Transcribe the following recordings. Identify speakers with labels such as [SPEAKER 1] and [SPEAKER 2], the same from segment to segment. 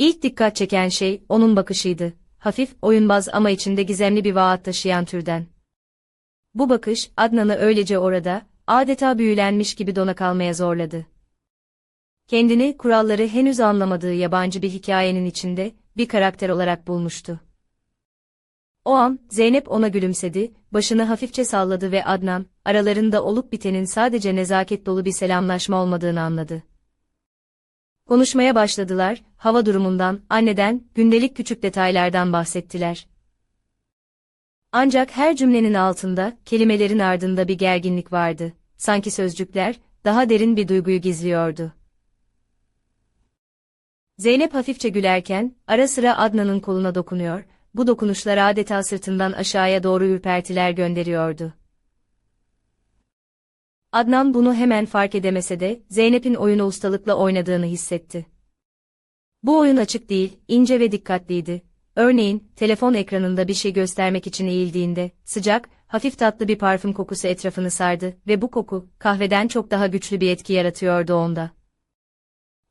[SPEAKER 1] İlk dikkat çeken şey onun bakışıydı. Hafif, oyunbaz ama içinde gizemli bir vaat taşıyan türden. Bu bakış, Adnan'ı öylece orada, adeta büyülenmiş gibi dona kalmaya zorladı. Kendini, kuralları henüz anlamadığı yabancı bir hikayenin içinde, bir karakter olarak bulmuştu. O an, Zeynep ona gülümsedi, başını hafifçe salladı ve Adnan, aralarında olup bitenin sadece nezaket dolu bir selamlaşma olmadığını anladı. Konuşmaya başladılar, hava durumundan, anneden, gündelik küçük detaylardan bahsettiler. Ancak her cümlenin altında, kelimelerin ardında bir gerginlik vardı. Sanki sözcükler, daha derin bir duyguyu gizliyordu. Zeynep hafifçe gülerken, ara sıra Adnan'ın koluna dokunuyor, bu dokunuşlar adeta sırtından aşağıya doğru ürpertiler gönderiyordu. Adnan bunu hemen fark edemese de, Zeynep'in oyunu ustalıkla oynadığını hissetti. Bu oyun açık değil, ince ve dikkatliydi. Örneğin, telefon ekranında bir şey göstermek için eğildiğinde, sıcak, hafif tatlı bir parfüm kokusu etrafını sardı ve bu koku, kahveden çok daha güçlü bir etki yaratıyordu onda.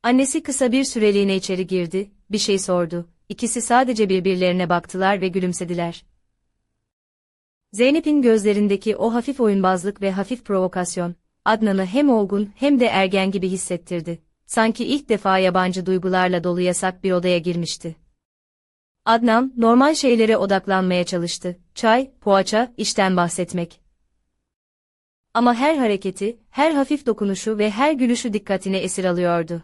[SPEAKER 1] Annesi kısa bir süreliğine içeri girdi, bir şey sordu. İkisi sadece birbirlerine baktılar ve gülümsediler. Zeynep'in gözlerindeki o hafif oyunbazlık ve hafif provokasyon, Adnan'ı hem olgun hem de ergen gibi hissettirdi. Sanki ilk defa yabancı duygularla dolu yasak bir odaya girmişti. Adnan, normal şeylere odaklanmaya çalıştı. Çay, poğaça, işten bahsetmek. Ama her hareketi, her hafif dokunuşu ve her gülüşü dikkatini esir alıyordu.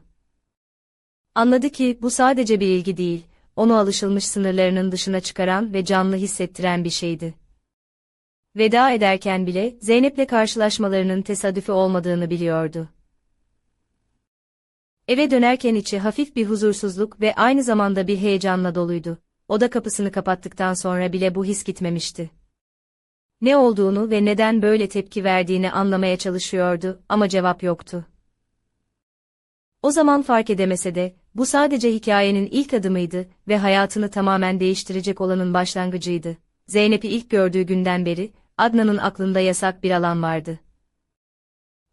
[SPEAKER 1] Anladı ki bu sadece bir ilgi değil, onu alışılmış sınırlarının dışına çıkaran ve canlı hissettiren bir şeydi. Veda ederken bile Zeynep'le karşılaşmalarının tesadüfi olmadığını biliyordu. Eve dönerken içi hafif bir huzursuzluk ve aynı zamanda bir heyecanla doluydu. Oda kapısını kapattıktan sonra bile bu his gitmemişti. Ne olduğunu ve neden böyle tepki verdiğini anlamaya çalışıyordu ama cevap yoktu. O zaman fark edemese de, bu sadece hikayenin ilk adımıydı ve hayatını tamamen değiştirecek olanın başlangıcıydı. Zeynep'i ilk gördüğü günden beri, Adnan'ın aklında yasak bir alan vardı.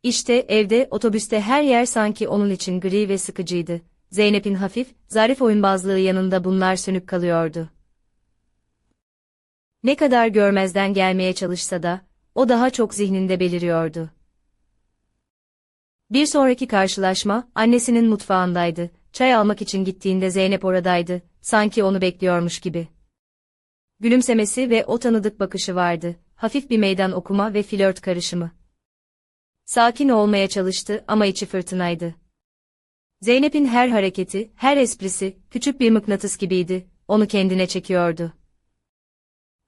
[SPEAKER 1] İşte evde, otobüste her yer sanki onun için gri ve sıkıcıydı. Zeynep'in hafif, zarif oyunbazlığı yanında bunlar sönük kalıyordu. Ne kadar görmezden gelmeye çalışsa da, o daha çok zihninde beliriyordu. Bir sonraki karşılaşma, annesinin mutfağındaydı. Çay almak için gittiğinde Zeynep oradaydı, sanki onu bekliyormuş gibi. Gülümsemesi ve o tanıdık bakışı vardı, hafif bir meydan okuma ve flört karışımı. Sakin olmaya çalıştı ama içi fırtınaydı. Zeynep'in her hareketi, her esprisi, küçük bir mıknatıs gibiydi, onu kendine çekiyordu.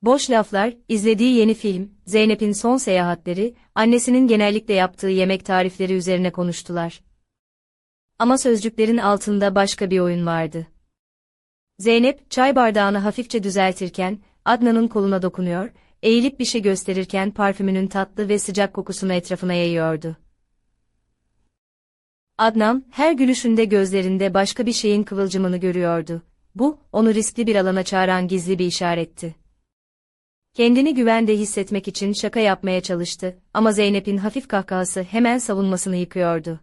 [SPEAKER 1] Boş laflar, izlediği yeni film, Zeynep'in son seyahatleri, annesinin genellikle yaptığı yemek tarifleri üzerine konuştular. Ama sözcüklerin altında başka bir oyun vardı. Zeynep, çay bardağını hafifçe düzeltirken, Adnan'ın koluna dokunuyor, eğilip bir şey gösterirken parfümünün tatlı ve sıcak kokusunu etrafına yayıyordu. Adnan, her gülüşünde gözlerinde başka bir şeyin kıvılcımını görüyordu. Bu, onu riskli bir alana çağıran gizli bir işaretti. Kendini güvende hissetmek için şaka yapmaya çalıştı ama Zeynep'in hafif kahkahası hemen savunmasını yıkıyordu.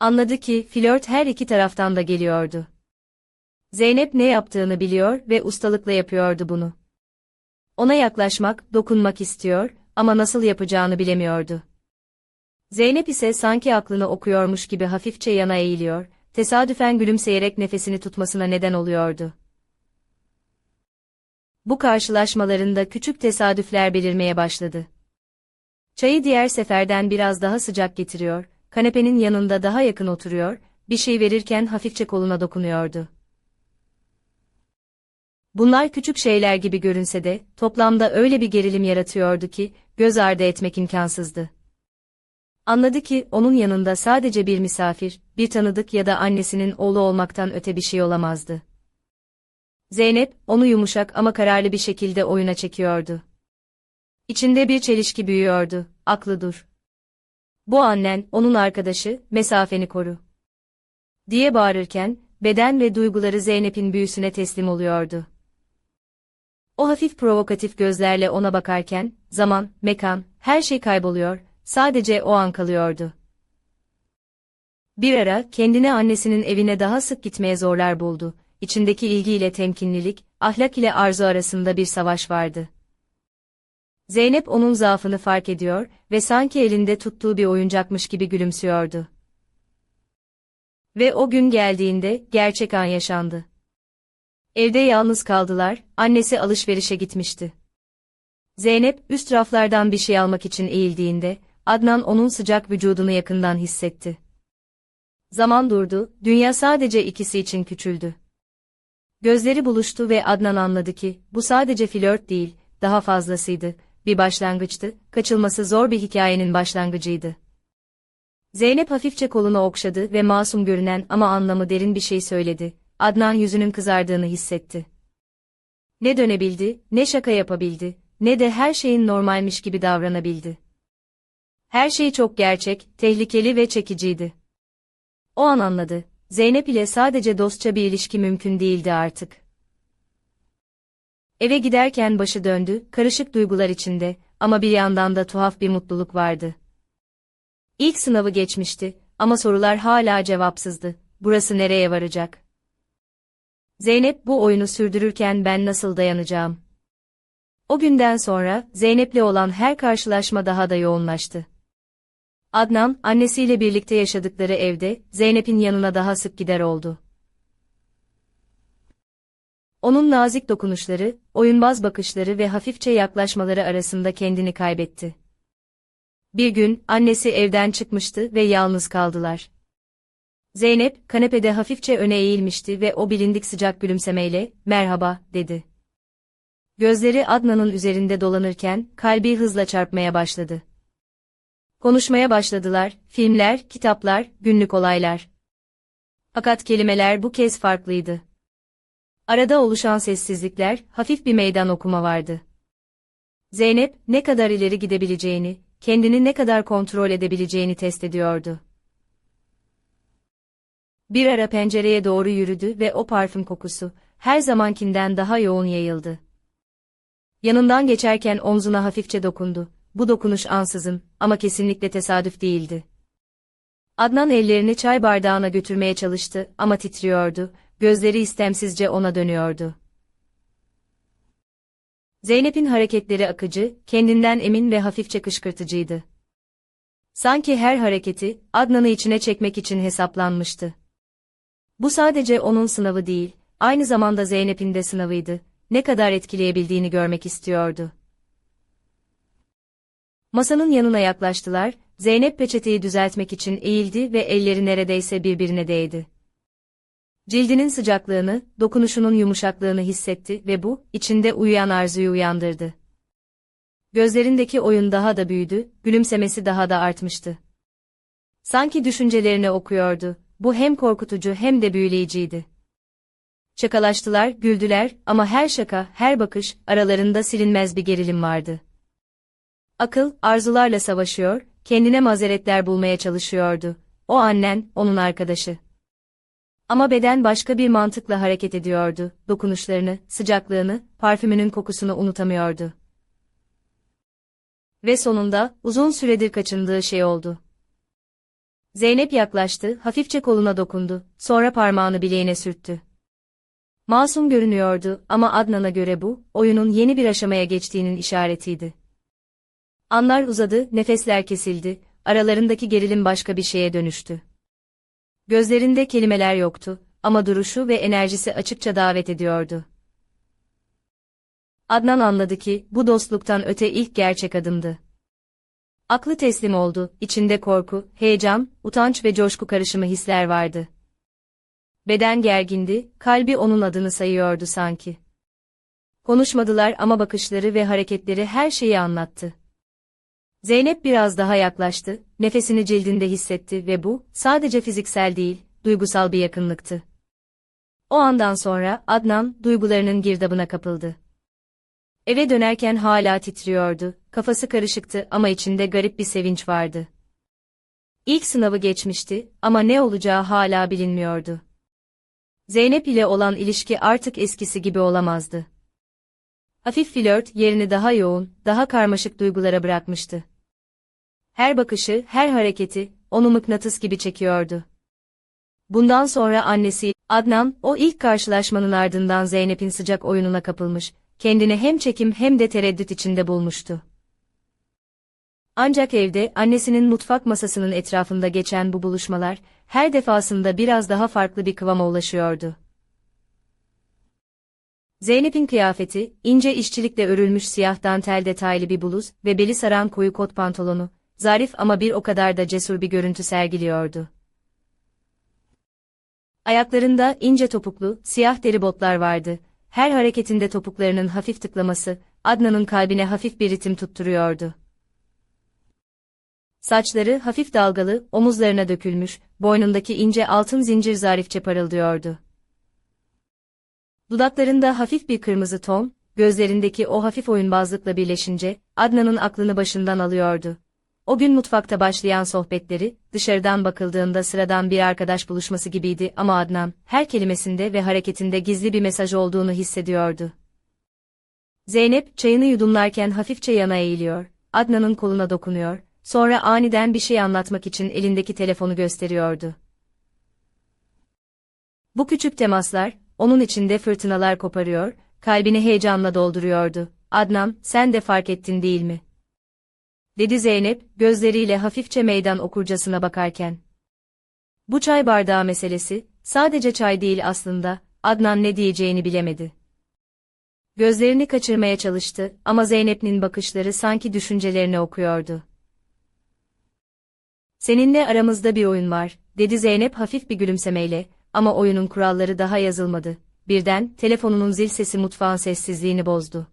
[SPEAKER 1] Anladı ki flört her iki taraftan da geliyordu. Zeynep ne yaptığını biliyor ve ustalıkla yapıyordu bunu. Ona yaklaşmak, dokunmak istiyor ama nasıl yapacağını bilemiyordu. Zeynep ise sanki aklını okuyormuş gibi hafifçe yana eğiliyor, tesadüfen gülümseyerek nefesini tutmasına neden oluyordu. Bu karşılaşmalarında küçük tesadüfler belirmeye başladı. Çayı diğer seferden biraz daha sıcak getiriyor, kanepenin yanında daha yakın oturuyor, bir şey verirken hafifçe koluna dokunuyordu. Bunlar küçük şeyler gibi görünse de, toplamda öyle bir gerilim yaratıyordu ki, göz ardı etmek imkansızdı. Anladı ki, onun yanında sadece bir misafir, bir tanıdık ya da annesinin oğlu olmaktan öte bir şey olamazdı. Zeynep, onu yumuşak ama kararlı bir şekilde oyuna çekiyordu. İçinde bir çelişki büyüyordu, aklı dur. Bu annen, onun arkadaşı, mesafeni koru. Diye bağırırken, beden ve duyguları Zeynep'in büyüsüne teslim oluyordu. O hafif provokatif gözlerle ona bakarken, zaman, mekan, her şey kayboluyor, sadece o an kalıyordu. Bir ara kendini annesinin evine daha sık gitmeye zorlar buldu. İçindeki ilgiyle temkinlilik, ahlak ile arzu arasında bir savaş vardı. Zeynep onun zaafını fark ediyor ve sanki elinde tuttuğu bir oyuncakmış gibi gülümsüyordu. Ve o gün geldiğinde gerçek an yaşandı. Evde yalnız kaldılar, annesi alışverişe gitmişti. Zeynep üst raflardan bir şey almak için eğildiğinde, Adnan onun sıcak vücudunu yakından hissetti. Zaman durdu, dünya sadece ikisi için küçüldü. Gözleri buluştu ve Adnan anladı ki, bu sadece flört değil, daha fazlasıydı, bir başlangıçtı, kaçılması zor bir hikayenin başlangıcıydı. Zeynep hafifçe kolunu okşadı ve masum görünen ama anlamı derin bir şey söyledi. Adnan yüzünün kızardığını hissetti. Ne dönebildi, ne şaka yapabildi, ne de her şeyin normalmiş gibi davranabildi. Her şey çok gerçek, tehlikeli ve çekiciydi. O an anladı, Zeynep ile sadece dostça bir ilişki mümkün değildi artık. Eve giderken başı döndü, karışık duygular içinde ama bir yandan da tuhaf bir mutluluk vardı. İlk sınavı geçmişti ama sorular hala cevapsızdı. Burası nereye varacak? Zeynep bu oyunu sürdürürken ben nasıl dayanacağım? O günden sonra Zeynep'le olan her karşılaşma daha da yoğunlaştı. Adnan, annesiyle birlikte yaşadıkları evde Zeynep'in yanına daha sık gider oldu. Onun nazik dokunuşları, oyunbaz bakışları ve hafifçe yaklaşmaları arasında kendini kaybetti. Bir gün annesi evden çıkmıştı ve yalnız kaldılar. Zeynep kanepede hafifçe öne eğilmişti ve o bilindik sıcak gülümsemeyle "Merhaba" dedi. Gözleri Adnan'ın üzerinde dolanırken kalbi hızla çarpmaya başladı. Konuşmaya başladılar, filmler, kitaplar, günlük olaylar. Fakat kelimeler bu kez farklıydı. Arada oluşan sessizlikler, hafif bir meydan okuma vardı. Zeynep, ne kadar ileri gidebileceğini, kendini ne kadar kontrol edebileceğini test ediyordu. Bir ara pencereye doğru yürüdü ve o parfüm kokusu, her zamankinden daha yoğun yayıldı. Yanından geçerken omzuna hafifçe dokundu. Bu dokunuş ansızın ama kesinlikle tesadüf değildi. Adnan ellerini çay bardağına götürmeye çalıştı ama titriyordu, gözleri istemsizce ona dönüyordu. Zeynep'in hareketleri akıcı, kendinden emin ve hafifçe kışkırtıcıydı. Sanki her hareketi, Adnan'ı içine çekmek için hesaplanmıştı. Bu sadece onun sınavı değil, aynı zamanda Zeynep'in de sınavıydı, ne kadar etkileyebildiğini görmek istiyordu. Masanın yanına yaklaştılar, Zeynep peçeteyi düzeltmek için eğildi ve elleri neredeyse birbirine değdi. Cildinin sıcaklığını, dokunuşunun yumuşaklığını hissetti ve bu, içinde uyuyan arzuyu uyandırdı. Gözlerindeki oyun daha da büyüdü, gülümsemesi daha da artmıştı. Sanki düşüncelerini okuyordu, bu hem korkutucu hem de büyüleyiciydi. Şakalaştılar, güldüler ama her şaka, her bakış, aralarında silinmez bir gerilim vardı. Akıl, arzularla savaşıyor, kendine mazeretler bulmaya çalışıyordu. O annen, onun arkadaşı. Ama beden başka bir mantıkla hareket ediyordu, dokunuşlarını, sıcaklığını, parfümünün kokusunu unutamıyordu. Ve sonunda, uzun süredir kaçındığı şey oldu. Zeynep yaklaştı, hafifçe koluna dokundu, sonra parmağını bileğine sürttü. Masum görünüyordu ama Adnan'a göre bu, oyunun yeni bir aşamaya geçtiğinin işaretiydi. Anlar uzadı, nefesler kesildi, aralarındaki gerilim başka bir şeye dönüştü. Gözlerinde kelimeler yoktu ama duruşu ve enerjisi açıkça davet ediyordu. Adnan anladı ki bu dostluktan öte ilk gerçek adımdı. Aklı teslim oldu, içinde korku, heyecan, utanç ve coşku karışımı hisler vardı. Beden gergindi, kalbi onun adını sayıyordu sanki. Konuşmadılar ama bakışları ve hareketleri her şeyi anlattı. Zeynep biraz daha yaklaştı, nefesini cildinde hissetti ve bu, sadece fiziksel değil, duygusal bir yakınlıktı. O andan sonra Adnan, duygularının girdabına kapıldı. Eve dönerken hala titriyordu, kafası karışıktı ama içinde garip bir sevinç vardı. İlk sınavı geçmişti ama ne olacağı hala bilinmiyordu. Zeynep ile olan ilişki artık eskisi gibi olamazdı. Hafif flört yerini daha yoğun, daha karmaşık duygulara bırakmıştı. Her bakışı, her hareketi, onu mıknatıs gibi çekiyordu. Bundan sonra annesi, Adnan, o ilk karşılaşmanın ardından Zeynep'in sıcak oyununa kapılmış, kendini hem çekim hem de tereddüt içinde bulmuştu. Ancak evde annesinin mutfak masasının etrafında geçen bu buluşmalar, her defasında biraz daha farklı bir kıvama ulaşıyordu. Zeynep'in kıyafeti, ince işçilikle örülmüş siyah dantel detaylı bir bluz ve beli saran koyu kot pantolonu, zarif ama bir o kadar da cesur bir görüntü sergiliyordu. Ayaklarında ince topuklu, siyah deri botlar vardı. Her hareketinde topuklarının hafif tıklaması, Adnan'ın kalbine hafif bir ritim tutturuyordu. Saçları hafif dalgalı, omuzlarına dökülmüş, boynundaki ince altın zincir zarifçe parıldıyordu. Dudaklarında hafif bir kırmızı ton, gözlerindeki o hafif oyunbazlıkla birleşince, Adnan'ın aklını başından alıyordu. O gün mutfakta başlayan sohbetleri, dışarıdan bakıldığında sıradan bir arkadaş buluşması gibiydi ama Adnan, her kelimesinde ve hareketinde gizli bir mesaj olduğunu hissediyordu. Zeynep, çayını yudumlarken hafifçe yana eğiliyor, Adnan'ın koluna dokunuyor, sonra aniden bir şey anlatmak için elindeki telefonu gösteriyordu. Bu küçük temaslar, onun içinde fırtınalar koparıyor, kalbini heyecanla dolduruyordu. Adnan, sen de fark ettin değil mi? Dedi Zeynep, gözleriyle hafifçe meydan okurcasına bakarken. Bu çay bardağı meselesi, sadece çay değil aslında, Adnan ne diyeceğini bilemedi. Gözlerini kaçırmaya çalıştı ama Zeynep'in bakışları sanki düşüncelerini okuyordu. Seninle aramızda bir oyun var, dedi Zeynep hafif bir gülümsemeyle, ama oyunun kuralları daha yazılmadı. Birden, telefonunun zil sesi mutfağın sessizliğini bozdu.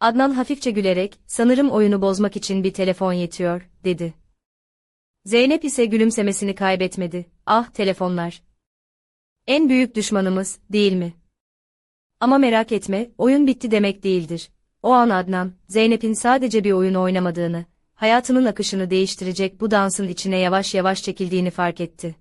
[SPEAKER 1] Adnan hafifçe gülerek, sanırım oyunu bozmak için bir telefon yetiyor, dedi. Zeynep ise gülümsemesini kaybetmedi. Ah, telefonlar. En büyük düşmanımız, değil mi? Ama merak etme, oyun bitti demek değildir. O an Adnan, Zeynep'in sadece bir oyun oynamadığını, hayatının akışını değiştirecek bu dansın içine yavaş yavaş çekildiğini fark etti.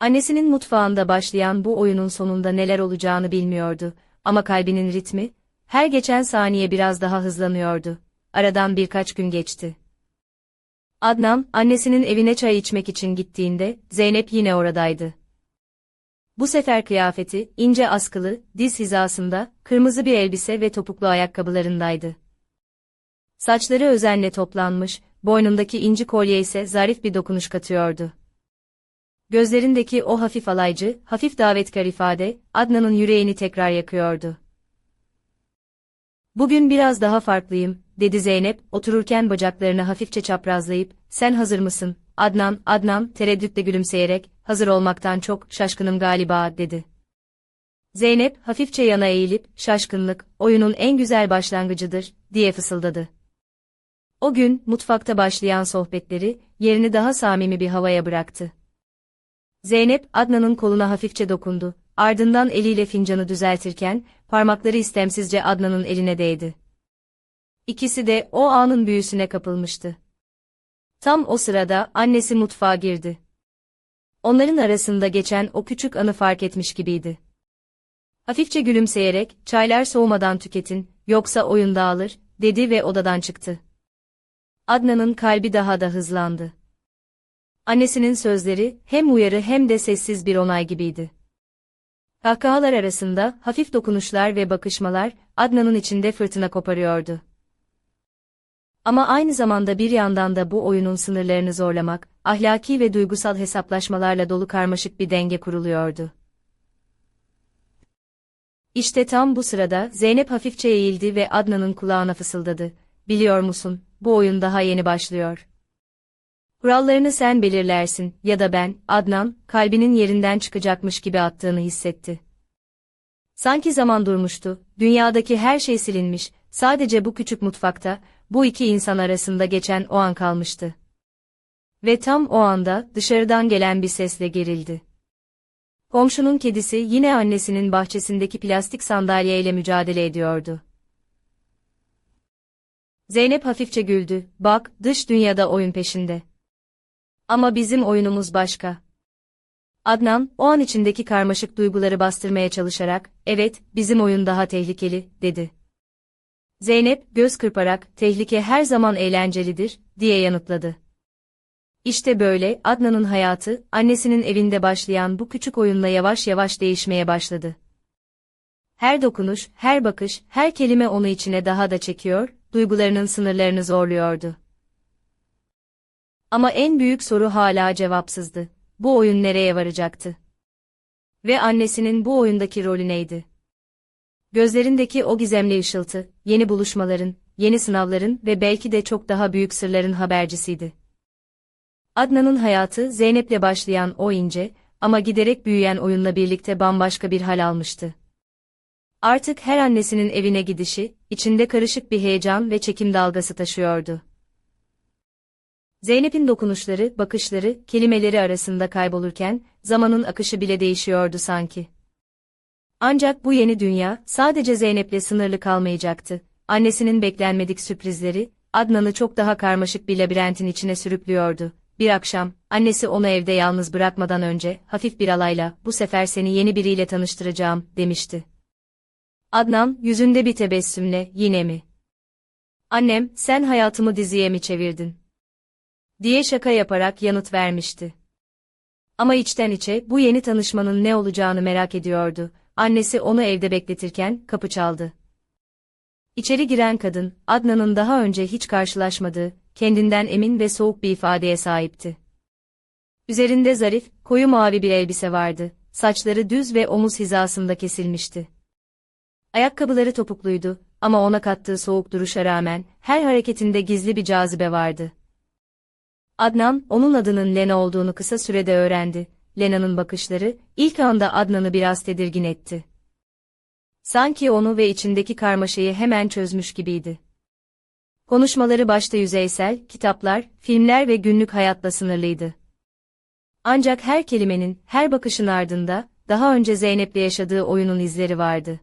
[SPEAKER 1] Annesinin mutfağında başlayan bu oyunun sonunda neler olacağını bilmiyordu ama kalbinin ritmi, her geçen saniye biraz daha hızlanıyordu. Aradan birkaç gün geçti. Adnan, annesinin evine çay içmek için gittiğinde, Zeynep yine oradaydı. Bu sefer kıyafeti, ince askılı, diz hizasında, kırmızı bir elbise ve topuklu ayakkabılarındaydı. Saçları özenle toplanmış, boynundaki inci kolye ise zarif bir dokunuş katıyordu. Gözlerindeki o hafif alaycı, hafif davetkar ifade, Adnan'ın yüreğini tekrar yakıyordu. Bugün biraz daha farklıyım, dedi Zeynep, otururken bacaklarını hafifçe çaprazlayıp, sen hazır mısın? Adnan, Adnan, tereddütle gülümseyerek, hazır olmaktan çok, şaşkınım galiba, dedi. Zeynep, hafifçe yana eğilip, şaşkınlık, oyunun en güzel başlangıcıdır, diye fısıldadı. O gün, mutfakta başlayan sohbetleri, yerini daha samimi bir havaya bıraktı. Zeynep, Adnan'ın koluna hafifçe dokundu, ardından eliyle fincanı düzeltirken, parmakları istemsizce Adnan'ın eline değdi. İkisi de o anın büyüsüne kapılmıştı. Tam o sırada annesi mutfağa girdi. Onların arasında geçen o küçük anı fark etmiş gibiydi. Hafifçe gülümseyerek, çaylar soğumadan tüketin, yoksa oyun dağılır, dedi ve odadan çıktı. Adnan'ın kalbi daha da hızlandı. Annesinin sözleri, hem uyarı hem de sessiz bir onay gibiydi. Kahkahalar arasında, hafif dokunuşlar ve bakışmalar, Adnan'ın içinde fırtına koparıyordu. Ama aynı zamanda bir yandan da bu oyunun sınırlarını zorlamak, ahlaki ve duygusal hesaplaşmalarla dolu karmaşık bir denge kuruluyordu. İşte tam bu sırada Zeynep hafifçe eğildi ve Adnan'ın kulağına fısıldadı. Biliyor musun, bu oyun daha yeni başlıyor. Kurallarını sen belirlersin ya da ben, Adnan, kalbinin yerinden çıkacakmış gibi attığını hissetti. Sanki zaman durmuştu, dünyadaki her şey silinmiş, sadece bu küçük mutfakta, bu iki insan arasında geçen o an kalmıştı. Ve tam o anda dışarıdan gelen bir sesle gerildi. Komşunun kedisi yine annesinin bahçesindeki plastik sandalyeyle mücadele ediyordu. Zeynep hafifçe güldü, bak, dış dünyada oyun peşinde. Ama bizim oyunumuz başka. Adnan, o an içindeki karmaşık duyguları bastırmaya çalışarak, evet, bizim oyun daha tehlikeli, dedi. Zeynep, göz kırparak, tehlike her zaman eğlencelidir, diye yanıtladı. İşte böyle Adnan'ın hayatı, annesinin evinde başlayan bu küçük oyunla yavaş yavaş değişmeye başladı. Her dokunuş, her bakış, her kelime onu içine daha da çekiyor, duygularının sınırlarını zorluyordu. Ama en büyük soru hala cevapsızdı. Bu oyun nereye varacaktı? Ve annesinin bu oyundaki rolü neydi? Gözlerindeki o gizemli ışıltı, yeni buluşmaların, yeni sınavların ve belki de çok daha büyük sırların habercisiydi. Adnan'ın hayatı Zeynep'le başlayan o ince ama giderek büyüyen oyunla birlikte bambaşka bir hal almıştı. Artık her annesinin evine gidişi, içinde karışık bir heyecan ve çekim dalgası taşıyordu. Zeynep'in dokunuşları, bakışları, kelimeleri arasında kaybolurken, zamanın akışı bile değişiyordu sanki. Ancak bu yeni dünya, sadece Zeynep'le sınırlı kalmayacaktı. Annesinin beklenmedik sürprizleri, Adnan'ı çok daha karmaşık bir labirentin içine sürüklüyordu. Bir akşam, annesi onu evde yalnız bırakmadan önce, hafif bir alayla, bu sefer seni yeni biriyle tanıştıracağım, demişti. Adnan, yüzünde bir tebessümle, yine mi? Annem, sen hayatımı diziye mi çevirdin? Diye şaka yaparak yanıt vermişti. Ama içten içe bu yeni tanışmanın ne olacağını merak ediyordu. Annesi onu evde bekletirken kapı çaldı. İçeri giren kadın, Adnan'ın daha önce hiç karşılaşmadığı, kendinden emin ve soğuk bir ifadeye sahipti. Üzerinde zarif, koyu mavi bir elbise vardı, saçları düz ve omuz hizasında kesilmişti. Ayakkabıları topukluydu ama ona kattığı soğuk duruşa rağmen her hareketinde gizli bir cazibe vardı. Adnan, onun adının Lena olduğunu kısa sürede öğrendi. Lena'nın bakışları, ilk anda Adnan'ı biraz tedirgin etti. Sanki onu ve içindeki karmaşayı hemen çözmüş gibiydi. Konuşmaları başta yüzeysel, kitaplar, filmler ve günlük hayatla sınırlıydı. Ancak her kelimenin, her bakışın ardında, daha önce Zeynep'le yaşadığı oyunun izleri vardı.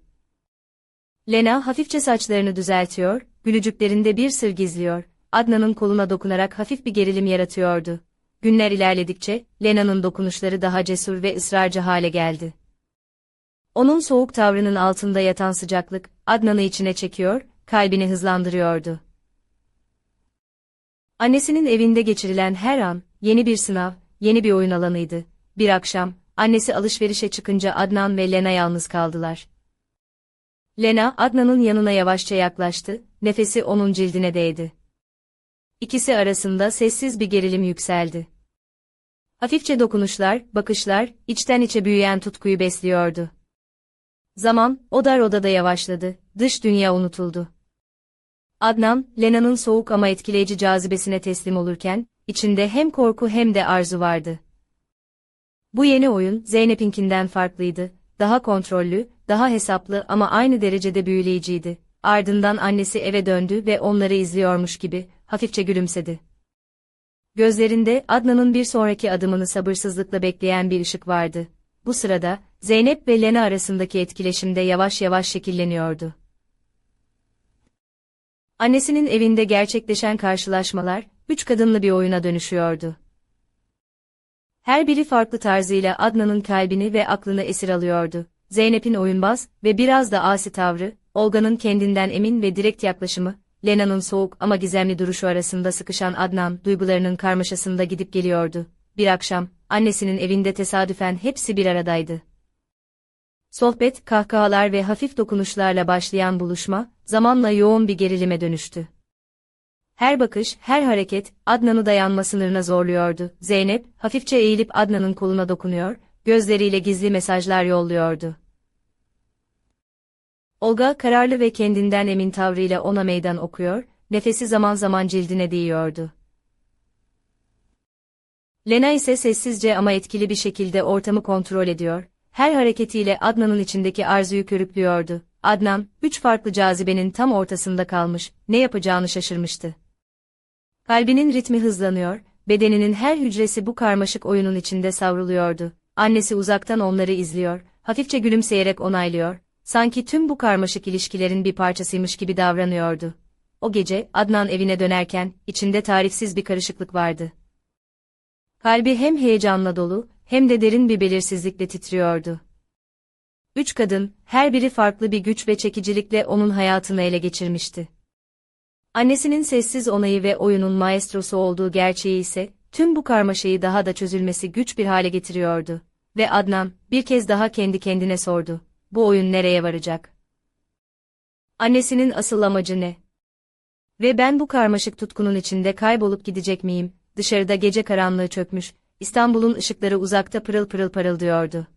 [SPEAKER 1] Lena hafifçe saçlarını düzeltiyor, gülücüklerinde bir sır gizliyor, Adnan'ın koluna dokunarak hafif bir gerilim yaratıyordu. Günler ilerledikçe, Lena'nın dokunuşları daha cesur ve ısrarcı hale geldi. Onun soğuk tavrının altında yatan sıcaklık, Adnan'ı içine çekiyor, kalbini hızlandırıyordu. Annesinin evinde geçirilen her an, yeni bir sınav, yeni bir oyun alanıydı. Bir akşam, annesi alışverişe çıkınca Adnan ve Lena yalnız kaldılar. Lena, Adnan'ın yanına yavaşça yaklaştı, nefesi onun cildine değdi. İkisi arasında sessiz bir gerilim yükseldi. Hafifçe dokunuşlar, bakışlar, içten içe büyüyen tutkuyu besliyordu. Zaman, o dar odada yavaşladı, dış dünya unutuldu. Adnan, Lena'nın soğuk ama etkileyici cazibesine teslim olurken, içinde hem korku hem de arzu vardı. Bu yeni oyun, Zeynep'inkinden farklıydı, daha kontrollü, daha hesaplı ama aynı derecede büyüleyiciydi. Ardından annesi eve döndü ve onları izliyormuş gibi, hafifçe gülümsedi. Gözlerinde Adnan'ın bir sonraki adımını sabırsızlıkla bekleyen bir ışık vardı. Bu sırada, Zeynep ve Lena arasındaki etkileşimde yavaş yavaş şekilleniyordu. Annesinin evinde gerçekleşen karşılaşmalar, üç kadınlı bir oyuna dönüşüyordu. Her biri farklı tarzıyla Adnan'ın kalbini ve aklını esir alıyordu. Zeynep'in oyunbaz ve biraz da asi tavrı, Olga'nın kendinden emin ve direkt yaklaşımı, Lena'nın soğuk ama gizemli duruşu arasında sıkışan Adnan, duygularının karmaşasında gidip geliyordu. Bir akşam, annesinin evinde tesadüfen hepsi bir aradaydı. Sohbet, kahkahalar ve hafif dokunuşlarla başlayan buluşma, zamanla yoğun bir gerilime dönüştü. Her bakış, her hareket, Adnan'ı dayanma sınırına zorluyordu. Zeynep, hafifçe eğilip Adnan'ın koluna dokunuyor, gözleriyle gizli mesajlar yolluyordu. Olga kararlı ve kendinden emin tavrıyla ona meydan okuyor, nefesi zaman zaman cildine değiyordu. Lena ise sessizce ama etkili bir şekilde ortamı kontrol ediyor, her hareketiyle Adnan'ın içindeki arzuyu körüklüyordu. Adnan, üç farklı cazibenin tam ortasında kalmış, ne yapacağını şaşırmıştı. Kalbinin ritmi hızlanıyor, bedeninin her hücresi bu karmaşık oyunun içinde savruluyordu. Annesi uzaktan onları izliyor, hafifçe gülümseyerek onaylıyor, sanki tüm bu karmaşık ilişkilerin bir parçasıymış gibi davranıyordu. O gece, Adnan evine dönerken, içinde tarifsiz bir karışıklık vardı. Kalbi hem heyecanla dolu, hem de derin bir belirsizlikle titriyordu. Üç kadın, her biri farklı bir güç ve çekicilikle onun hayatını ele geçirmişti. Annesinin sessiz onayı ve oyunun maestrosu olduğu gerçeği ise, tüm bu karmaşayı daha da çözülmesi güç bir hale getiriyordu. Ve Adnan, bir kez daha kendi kendine sordu. Bu oyun nereye varacak? Annesinin asıl amacı ne? Ve ben bu karmaşık tutkunun içinde kaybolup gidecek miyim? Dışarıda gece karanlığı çökmüş, İstanbul'un ışıkları uzakta pırıl pırıl parıldıyordu.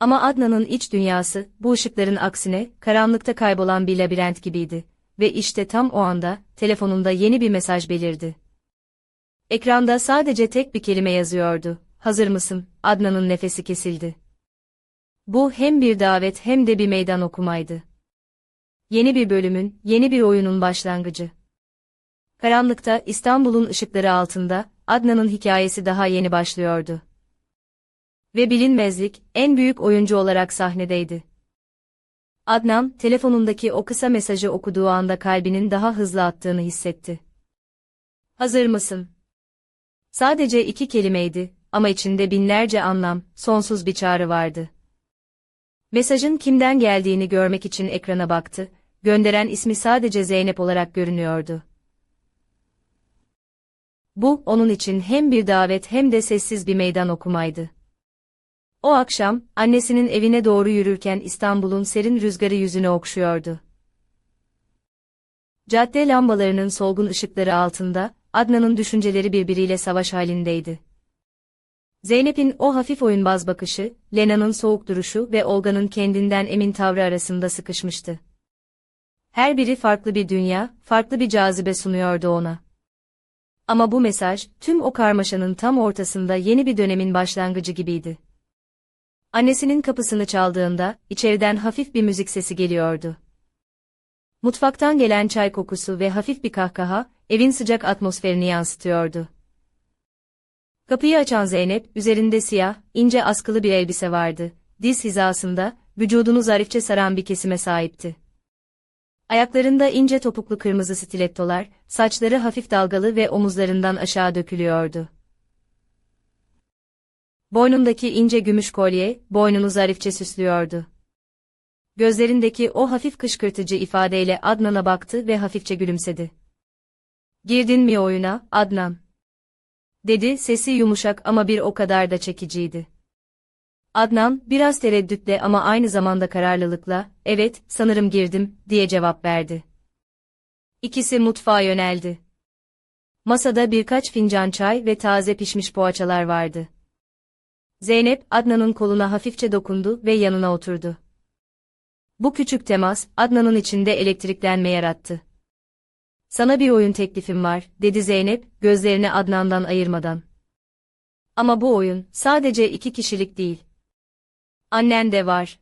[SPEAKER 1] Ama Adnan'ın iç dünyası, bu ışıkların aksine, karanlıkta kaybolan bir labirent gibiydi. Ve işte tam o anda, telefonunda yeni bir mesaj belirdi. Ekranda sadece tek bir kelime yazıyordu. Hazır mısın? Adnan'ın nefesi kesildi. Bu hem bir davet hem de bir meydan okumaydı. Yeni bir bölümün, yeni bir oyunun başlangıcı. Karanlıkta, İstanbul'un ışıkları altında, Adnan'ın hikayesi daha yeni başlıyordu. Ve bilinmezlik, en büyük oyuncu olarak sahnedeydi. Adnan, telefonundaki o kısa mesajı okuduğu anda kalbinin daha hızlı attığını hissetti. Hazır mısın? Sadece iki kelimeydi ama içinde binlerce anlam, sonsuz bir çağrı vardı. Mesajın kimden geldiğini görmek için ekrana baktı, gönderen ismi sadece Zeynep olarak görünüyordu. Bu, onun için hem bir davet hem de sessiz bir meydan okumaydı. O akşam, annesinin evine doğru yürürken İstanbul'un serin rüzgarı yüzüne okşuyordu. Cadde lambalarının solgun ışıkları altında, Adnan'ın düşünceleri birbiriyle savaş halindeydi. Zeynep'in o hafif oyunbaz bakışı, Lena'nın soğuk duruşu ve Olga'nın kendinden emin tavrı arasında sıkışmıştı. Her biri farklı bir dünya, farklı bir cazibe sunuyordu ona. Ama bu mesaj, tüm o karmaşanın tam ortasında yeni bir dönemin başlangıcı gibiydi. Annesinin kapısını çaldığında, içeriden hafif bir müzik sesi geliyordu. Mutfaktan gelen çay kokusu ve hafif bir kahkaha, evin sıcak atmosferini yansıtıyordu. Kapıyı açan Zeynep, üzerinde siyah, ince askılı bir elbise vardı. Diz hizasında, vücudunu zarifçe saran bir kesime sahipti. Ayaklarında ince topuklu kırmızı stilettolar, saçları hafif dalgalı ve omuzlarından aşağı dökülüyordu. Boynundaki ince gümüş kolye, boynunu zarifçe süslüyordu. Gözlerindeki o hafif kışkırtıcı ifadeyle Adnan'a baktı ve hafifçe gülümsedi. Girdin mi oyuna, Adnan? Dedi, sesi yumuşak ama bir o kadar da çekiciydi. Adnan, biraz tereddütle ama aynı zamanda kararlılıkla, evet, sanırım girdim, diye cevap verdi. İkisi mutfağa yöneldi. Masada birkaç fincan çay ve taze pişmiş poğaçalar vardı. Zeynep, Adnan'ın koluna hafifçe dokundu ve yanına oturdu. Bu küçük temas, Adnan'ın içinde elektriklenme yarattı. Sana bir oyun teklifim var, dedi Zeynep, gözlerini Adnan'dan ayırmadan. Ama bu oyun, sadece iki kişilik değil. Annen de var.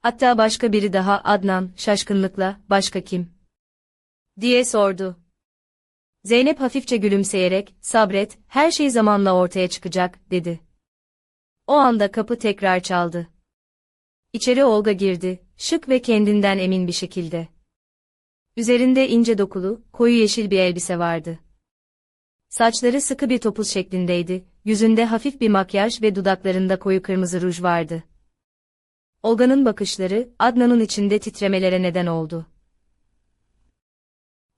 [SPEAKER 1] Hatta başka biri daha Adnan, şaşkınlıkla, başka kim? Diye sordu. Zeynep hafifçe gülümseyerek, sabret, her şey zamanla ortaya çıkacak, dedi. O anda kapı tekrar çaldı. İçeri Olga girdi, şık ve kendinden emin bir şekilde. Üzerinde ince dokulu, koyu yeşil bir elbise vardı. Saçları sıkı bir topuz şeklindeydi, yüzünde hafif bir makyaj ve dudaklarında koyu kırmızı ruj vardı. Olga'nın bakışları, Adnan'ın içinde titremelere neden oldu.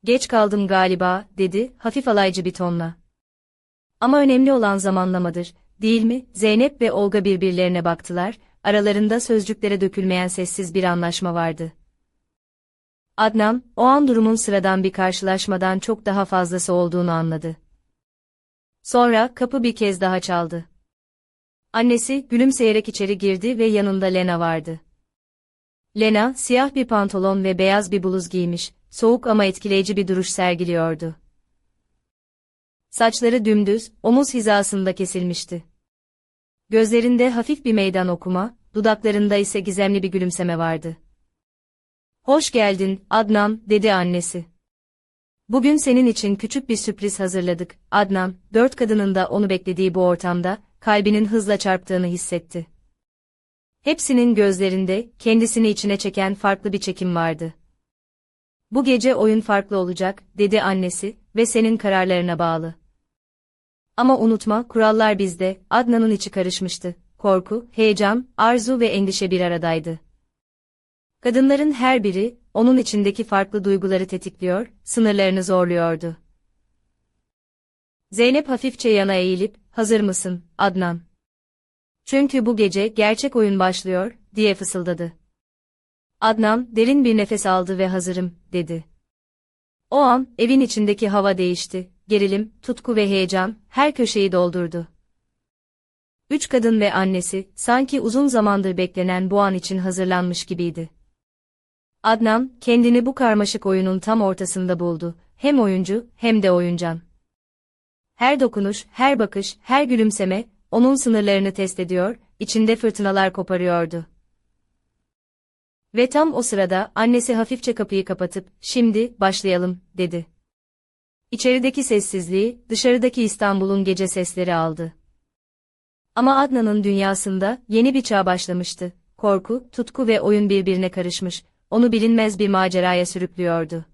[SPEAKER 1] Geç kaldım galiba, dedi, hafif alaycı bir tonla. Ama önemli olan zamanlamadır, değil mi? Zeynep ve Olga birbirlerine baktılar, aralarında sözcüklere dökülmeyen sessiz bir anlaşma vardı. Adnan, o an durumun sıradan bir karşılaşmadan çok daha fazlası olduğunu anladı. Sonra kapı bir kez daha çaldı. Annesi gülümseyerek içeri girdi ve yanında Lena vardı. Lena, siyah bir pantolon ve beyaz bir bluz giymiş, soğuk ama etkileyici bir duruş sergiliyordu. Saçları dümdüz, omuz hizasında kesilmişti. Gözlerinde hafif bir meydan okuma, dudaklarında ise gizemli bir gülümseme vardı. Hoş geldin, Adnan, dedi annesi. Bugün senin için küçük bir sürpriz hazırladık. Adnan, dört kadının da onu beklediği bu ortamda, kalbinin hızla çarptığını hissetti. Hepsinin gözlerinde, kendisini içine çeken farklı bir çekim vardı. Bu gece oyun farklı olacak, dedi annesi, ve senin kararlarına bağlı. Ama unutma, kurallar bizde, Adnan'ın içi karışmıştı. Korku, heyecan, arzu ve endişe bir aradaydı. Kadınların her biri, onun içindeki farklı duyguları tetikliyor, sınırlarını zorluyordu. Zeynep hafifçe yana eğilip, hazır mısın, Adnan? Çünkü bu gece gerçek oyun başlıyor, diye fısıldadı. Adnan, derin bir nefes aldı ve hazırım, dedi. O an, evin içindeki hava değişti, gerilim, tutku ve heyecan, her köşeyi doldurdu. Üç kadın ve annesi, sanki uzun zamandır beklenen bu an için hazırlanmış gibiydi. Adnan, kendini bu karmaşık oyunun tam ortasında buldu, hem oyuncu, hem de oyuncan. Her dokunuş, her bakış, her gülümseme, onun sınırlarını test ediyor, içinde fırtınalar koparıyordu. Ve tam o sırada annesi hafifçe kapıyı kapatıp, şimdi, başlayalım, dedi. İçerideki sessizliği, dışarıdaki İstanbul'un gece sesleri aldı. Ama Adnan'ın dünyasında yeni bir çağ başlamıştı. Korku, tutku ve oyun birbirine karışmış, onu bilinmez bir maceraya sürüklüyordu.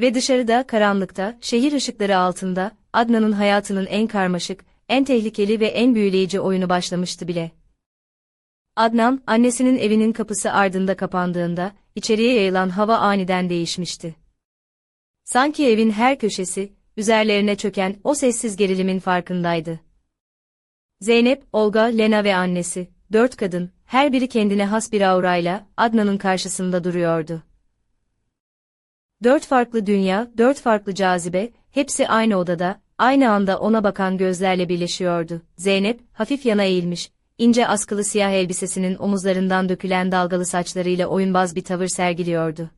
[SPEAKER 1] Ve dışarıda, karanlıkta, şehir ışıkları altında, Adnan'ın hayatının en karmaşık, en tehlikeli ve en büyüleyici oyunu başlamıştı bile. Adnan, annesinin evinin kapısı ardında kapandığında, içeriye yayılan hava aniden değişmişti. Sanki evin her köşesi, üzerlerine çöken o sessiz gerilimin farkındaydı. Zeynep, Olga, Lena ve annesi, dört kadın, her biri kendine has bir aurayla, Adnan'ın karşısında duruyordu. Dört farklı dünya, dört farklı cazibe, hepsi aynı odada, aynı anda ona bakan gözlerle birleşiyordu. Zeynep, hafif yana eğilmiş, ince askılı siyah elbisesinin omuzlarından dökülen dalgalı saçlarıyla oyunbaz bir tavır sergiliyordu.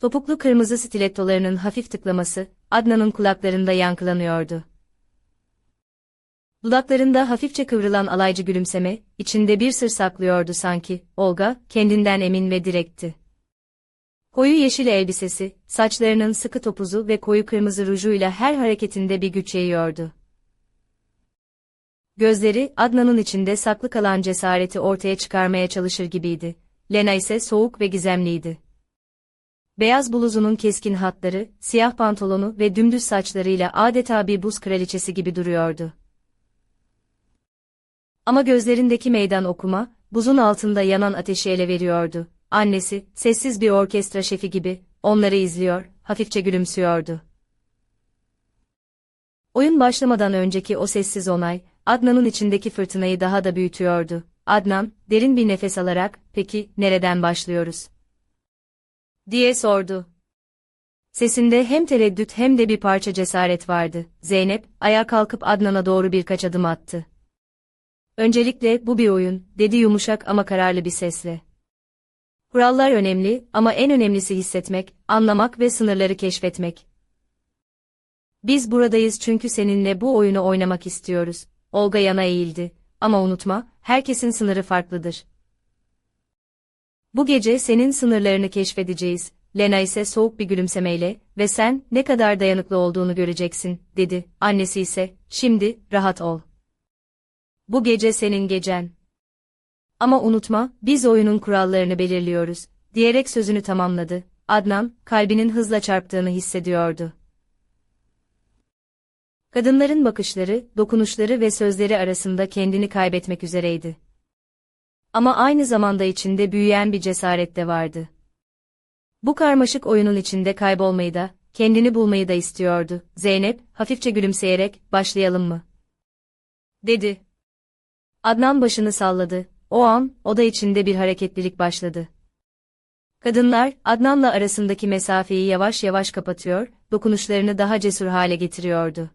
[SPEAKER 1] Topuklu kırmızı stilettolarının hafif tıklaması, Adnan'ın kulaklarında yankılanıyordu. Dudaklarında hafifçe kıvrılan alaycı gülümseme, içinde bir sır saklıyordu sanki, Olga, kendinden emin ve direkti. Koyu yeşil elbisesi, saçlarının sıkı topuzu ve koyu kırmızı rujuyla her hareketinde bir güç yayıyordu. Gözleri, Adnan'ın içinde saklı kalan cesareti ortaya çıkarmaya çalışır gibiydi. Lena ise soğuk ve gizemliydi. Beyaz bluzunun keskin hatları, siyah pantolonu ve dümdüz saçlarıyla adeta bir buz kraliçesi gibi duruyordu. Ama gözlerindeki meydan okuma, buzun altında yanan ateşi ele veriyordu. Annesi, sessiz bir orkestra şefi gibi, onları izliyor, hafifçe gülümsüyordu. Oyun başlamadan önceki o sessiz onay, Adnan'ın içindeki fırtınayı daha da büyütüyordu. Adnan, derin bir nefes alarak, peki, nereden başlıyoruz? diye sordu. Sesinde hem tereddüt hem de bir parça cesaret vardı. Zeynep, ayağa kalkıp Adnan'a doğru birkaç adım attı. Öncelikle bu bir oyun, dedi yumuşak ama kararlı bir sesle. Kurallar önemli ama en önemlisi hissetmek, anlamak ve sınırları keşfetmek. Biz buradayız çünkü seninle bu oyunu oynamak istiyoruz. Olga yana eğildi. Ama unutma, herkesin sınırı farklıdır. Bu gece senin sınırlarını keşfedeceğiz. Lena ise soğuk bir gülümsemeyle ve sen ne kadar dayanıklı olduğunu göreceksin, dedi. Annesi ise, şimdi, rahat ol. Bu gece senin gecen. Ama unutma, biz oyunun kurallarını belirliyoruz, diyerek sözünü tamamladı. Adnan, kalbinin hızla çarptığını hissediyordu. Kadınların bakışları, dokunuşları ve sözleri arasında kendini kaybetmek üzereydi. Ama aynı zamanda içinde büyüyen bir cesaret de vardı. Bu karmaşık oyunun içinde kaybolmayı da, kendini bulmayı da istiyordu. Zeynep, hafifçe gülümseyerek, başlayalım mı? Dedi. Adnan başını salladı. O an, oda içinde bir hareketlilik başladı. Kadınlar, Adnan'la arasındaki mesafeyi yavaş yavaş kapatıyor, dokunuşlarını daha cesur hale getiriyordu.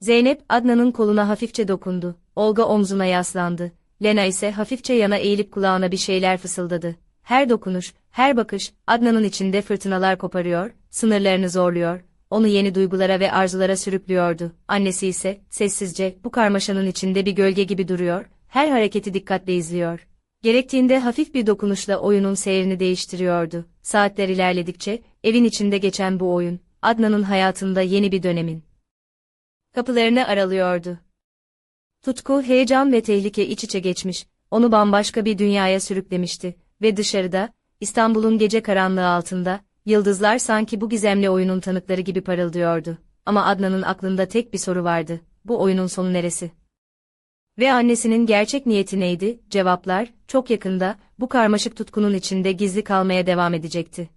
[SPEAKER 1] Zeynep, Adnan'ın koluna hafifçe dokundu. Olga omzuna yaslandı. Lena ise hafifçe yana eğilip kulağına bir şeyler fısıldadı. Her dokunuş, her bakış, Adnan'ın içinde fırtınalar koparıyor, sınırlarını zorluyor, onu yeni duygulara ve arzulara sürüklüyordu. Annesi ise, sessizce, bu karmaşanın içinde bir gölge gibi duruyor, her hareketi dikkatle izliyor. Gerektiğinde hafif bir dokunuşla oyunun seyrini değiştiriyordu. Saatler ilerledikçe, evin içinde geçen bu oyun, Adnan'ın hayatında yeni bir dönemin kapılarını aralıyordu. Tutku, heyecan ve tehlike iç içe geçmiş, onu bambaşka bir dünyaya sürüklemişti ve dışarıda, İstanbul'un gece karanlığı altında, yıldızlar sanki bu gizemli oyunun tanıkları gibi parıldıyordu. Ama Adnan'ın aklında tek bir soru vardı, bu oyunun sonu neresi? Ve annesinin gerçek niyeti neydi? Cevaplar, çok yakında, bu karmaşık tutkunun içinde gizli kalmaya devam edecekti.